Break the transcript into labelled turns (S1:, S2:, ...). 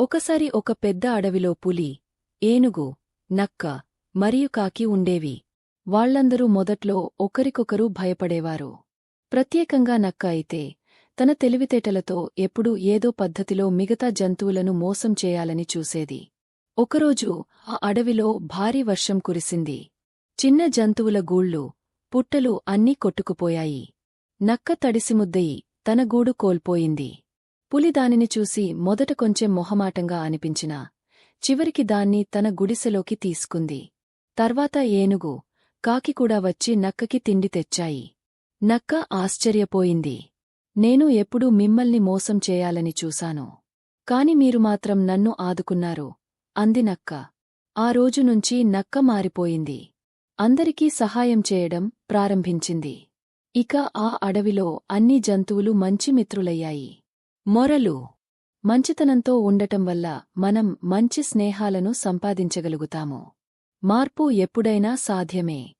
S1: ఒకసారి ఒక పెద్ద అడవిలో పులి ఏనుగు నక్క మరియు కాకి ఉండేవి. వాళ్ళందరూ మొదట్లో ఒకరికొకరు భయపడేవారు. ప్రత్యేకంగా నక్క అయితే తన తెలివితేటలతో ఎప్పుడూ ఏదో పద్ధతిలో మిగతా జంతువులను మోసం చేయాలని చూసేది. ఒకరోజు ఆ అడవిలో భారీ వర్షం కురిసింది. చిన్న జంతువుల గూళ్ళు పుట్టలు అన్నీ కొట్టుకుపోయాయి. నక్క తడిసిముద్దయి తన గూడు కోల్పోయింది. పులి దానిని చూసి మొదట కొంచెం మొహమాటంగా అనిపించినా చివరికి దాన్ని తన గుడిసెలోకి తీసుకుంది. తర్వాత ఏనుగు కాకి కూడా వచ్చి నక్కకి తిండి తెచ్చాయి. నక్క ఆశ్చర్యపోయింది. నేను ఎప్పుడూ మిమ్మల్ని మోసం చేయాలని చూశాను. కాని మీరు మాత్రం నన్ను ఆదుకున్నారు అంది నక్క. ఆ రోజు నుంచి నక్క మారిపోయింది. అందరికీ సహాయం చేయడం ప్రారంభించింది. ఇక ఆ అడవిలో అన్ని జంతువులు మంచి మిత్రులయ్యాయి. మొరలు. మంచితనంతో ఉండటం వల్ల మనం మంచి స్నేహాలను సంపాదించగలుగుతాము. మార్పు ఎప్పుడైనా సాధ్యమే.